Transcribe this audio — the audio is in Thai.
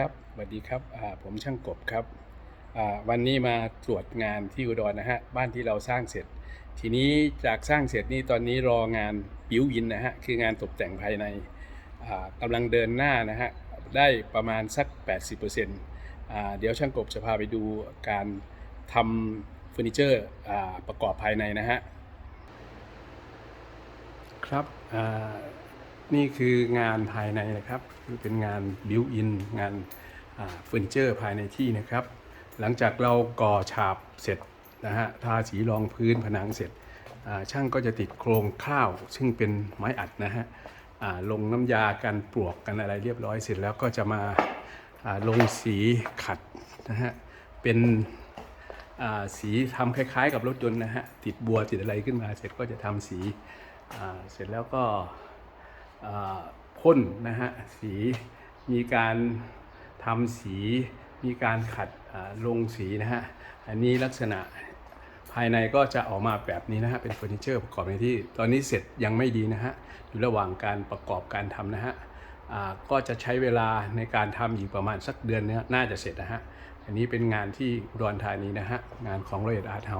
ครับสวัสดีครับผมช่างกบครับวันนี้มาตรวจงานที่อุดรนะฮะบ้านที่เราสร้างเสร็จ ทีนี้จากสร้างเสร็จนี่ตอนนี้รองานบิวอินนะฮะคืองานตกแต่งภายในกำลังเดินหน้านะฮะได้ประมาณสัก 80%เดี๋ยวช่างกบจะพาไปดูการทำเฟอร์นิเจอร์ประกอบภายในนะฮะครับ นี่คืองานภายในนะครับคือเป็นงานบิวอินงานเฟอร์นิเจอร์ภายในที่นะครับ หลังจากเราก่อฉาบเสร็จนะฮะทาสีรองพื้นผนังเสร็จช่างก็จะติดโครงข้าว ซึ่งเป็นไม้อัดนะฮะลงน้ำยากันปลวกกันอะไรเรียบร้อยเสร็จแล้วก็จะมาลงสีขัดนะฮะเป็นสีทำคล้ายๆ กับรถยนต์นะฮะติดบัวติดอะไรขึ้นมา เสร็จก็จะทำสีเสร็จแล้วก็ พ่นนะฮะสีมีการทำสีมีการขัดลงสีนะฮะอันนี้ลักษณะภายในก็จะออกมาแบบนี้นะฮะเป็นเฟอร์นิเจอร์ประกอบในที่ ตอนนี้เสร็จยังไม่ดีนะฮะอยู่ระหว่างการประกอบการทำนะฮะก็จะใช้เวลาในการทำอยู่ประมาณสักเดือนเนี้น่าจะเสร็จนะฮะอันนี้เป็นงานที่อุดรธานีนะฮะงานของโรยอาร์ตเฮา